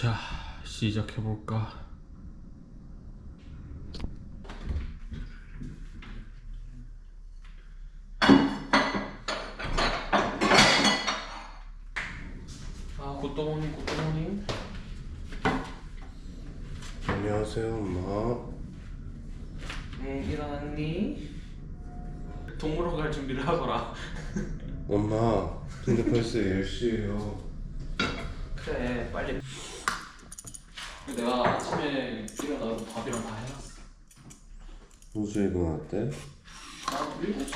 자, 시작해볼까? 아, 굿도모님, 굿도모님. 안녕하세요 엄마 네, 일어났니? 동물원 갈 준비를 하거라. 엄마 근데 벌써 10시에요 그래, 빨리. 내가 아침에 일어나서 밥이랑 다 해놨어. 무슨 일어났대? 나 일곱 시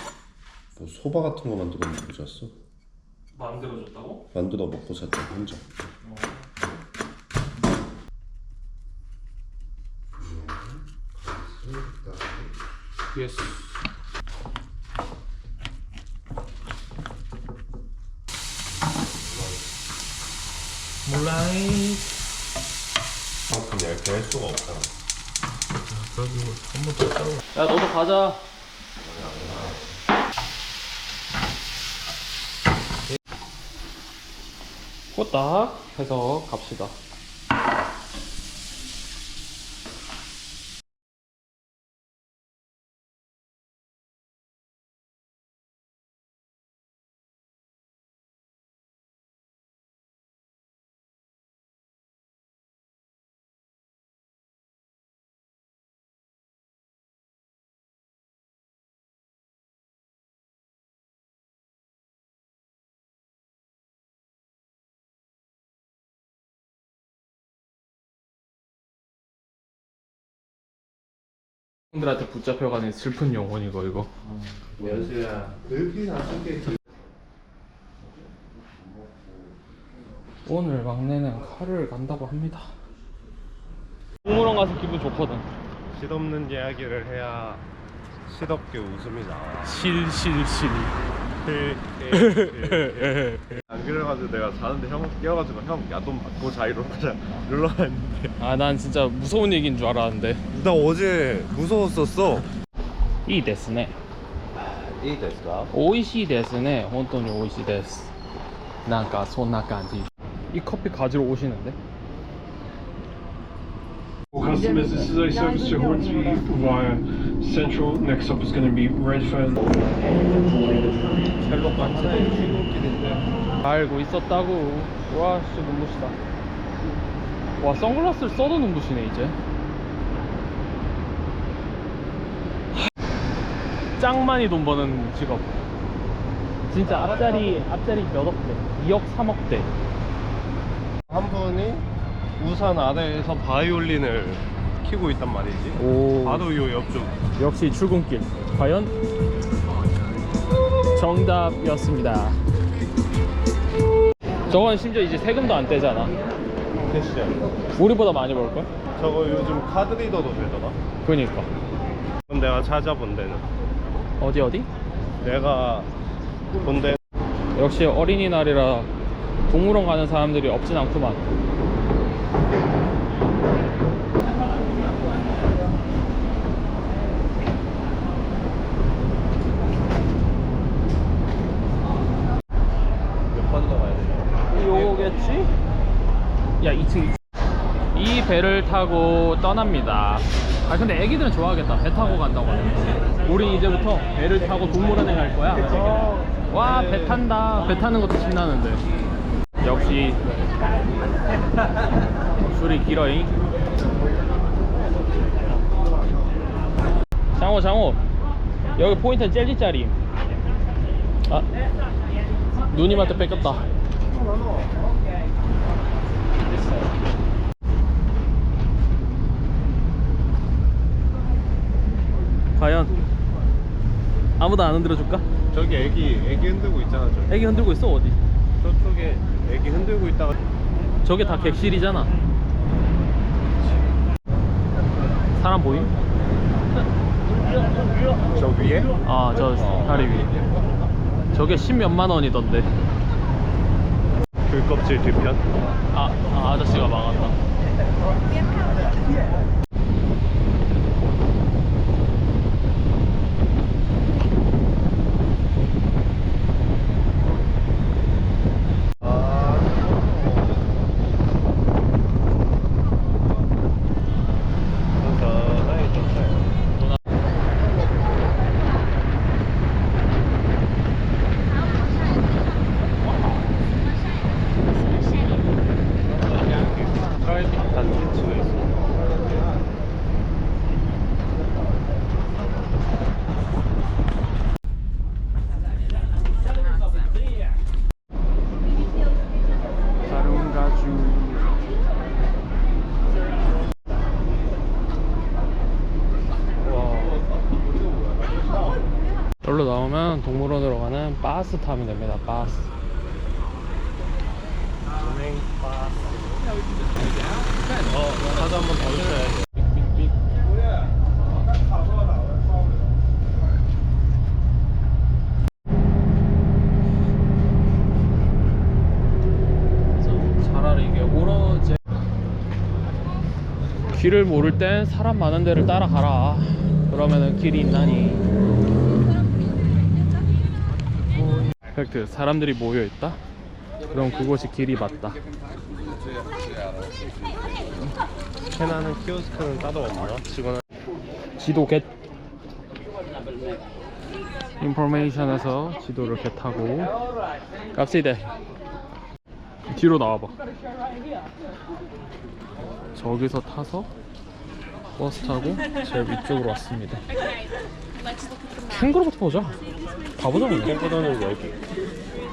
뭐 소바 같은 거 만들어 먹고 잤어? 만들어줬다고? 만들어 먹고 잤다 혼자 어. 예스. 몰라이. 그만큼 얇게 할 수가 없잖아 야 너도 가자. 후딱 해서 갑시다. 분들한테 붙잡혀가는 슬픈 영혼이고 이거. 연수야 그렇게 오늘 막내는 칼을 간다고 합니다. 동물원 가서 기분 좋거든. 실없는 이야기를 해야 실없게 웃음이 나와 실실실. 안 그래가지고 내가 자는데 형 깨워가지고 형 야돈 받고 자 이러고 그냥 눌러놨는데 아 난 진짜 무서운 얘기인 줄 알았는데. 나 어제 무서웠었어 이 데스네. 이 됐어? 美味しいですね本当に美味しいですなんかそんな感じ이 커피 가지러 오시는데? For customers, this is a service to Hornsby via Central. Next up is going to be Redfern. 알고 있었다고. 와 진짜 눈부시다. 와 선글라스를 써도 눈부시네 이제. 짱 많이 돈 버는 직업. 진짜 앞자리 앞자리 몇 억대? 2억 3억대. 한 분이 우산 아래에서 바이올린을 키고 있단 말이지. 오. 바로 요 옆쪽. 역시 출근길. 과연? 정답이었습니다 저건 심지어 이제 세금도 안 떼잖아. 패션 우리보다 많이 벌걸? 저거 요즘 카드 리더도 되더라. 그니까. 그럼 내가 찾아본 데는? 어디 어디? 내가 본 데. 역시 어린이날이라 동물원 가는 사람들이 없진 않구만 몇 번더 가야 돼? 요거겠지? 야 2층 이 배를 타고 떠납니다. 아 근데 애기들은 좋아하겠다. 배 타고 간다고 하는 우리 이제부터 배를 타고 동물원에 갈 거야. 와 배 탄다. 배 타는 것도 신나는데. 역시 줄이 길어잉. 장호 장호. 여기 포인트는 젤리짜리 아 누님한테 뺏겼다 과연 아무도 안 흔들어 줄까? 저기 애기 애기 흔들고 있잖아 저기 애기 흔들고 있어 어디? 저쪽에 애기 흔들고 있다가 저게 다 객실이잖아. 사람 보임? 저 위에? 아, 저 다리 위. 저게 십몇만 원이던데. 귤껍질 뒤편 아, 아 아저씨가 막았다. 타면 됩니다. 버스. 은행 파스. 어, 가서 한번 더 주셔야지. 차라리 이게 길을 모를 땐 사람 많은 데를 따라가라. 그러면은 길이 있나니. 팩트 사람들이 모여 있다. 그럼 그곳이 길이 맞다. 캐나는 키오스크는 따로 없나? 직원 지도 겟 인포메이션에서 지도를 겟하고 갑시다 뒤로 나와봐 저기서 타서 버스 타고 제일 위쪽으로 왔습니다 캥거루부터 보자 가보자 그냥. 캥거루는 여기.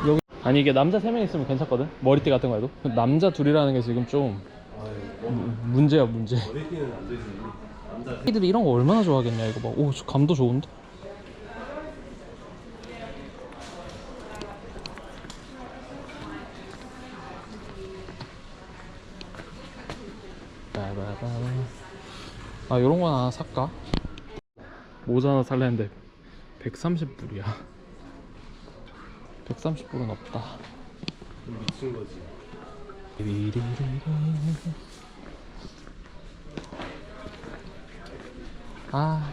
여기 아니 이게 남자 3명 있으면 괜찮거든 머리띠 같은 거 해도 남자 둘이라는 게 지금 좀 무- 문제야 문제 머리띠는 안 되지. 남자. 애들이 이런 거 얼마나 좋아하겠냐 이거 봐. 오, 저 감도 좋은데? 아, 요런 거 하나 살까? 모자 하나 살랬는데 130불이야. 130불은 없다. 미친 거지. 아.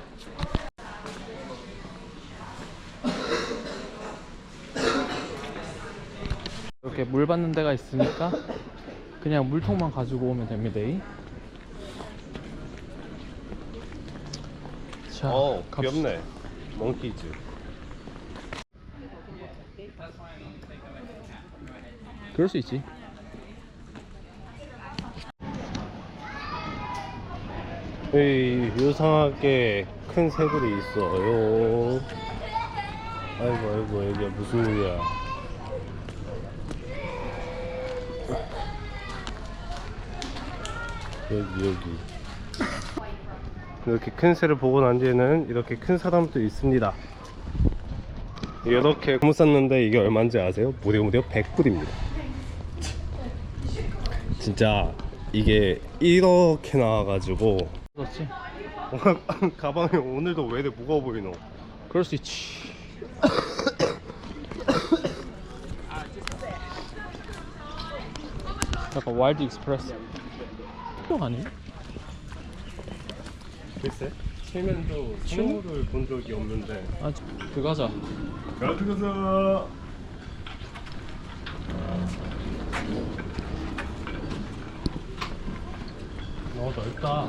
이렇게 물 받는 데가 있으니까 그냥 물통만 가지고 오면 됩니다. 자, 어, 갑시다. 귀엽네. 몽키즈. 그럴 수 있지. 이 요상하게 큰 새들이 있어요. 아이고 아이고 여기가 무슨 일이야? 여기 여기. 이렇게 큰 새를 보고 난 뒤에는 이렇게 큰 사람도 있습니다. 이렇게 못 샀는데 이게 얼마인지 아세요? 무려 무려 100불입니다. 진짜 이게 이렇게 나와가지고 그렇지. 가방이 오늘도 왜 이렇게 무거워 보이노? 그럴 수 있지. 약간 와일드 익스프레스. 형 아니에요? 글쎄 최면도 생물을 본 적이 없는데 아, 그 가자. 가져가자 어, 넓다.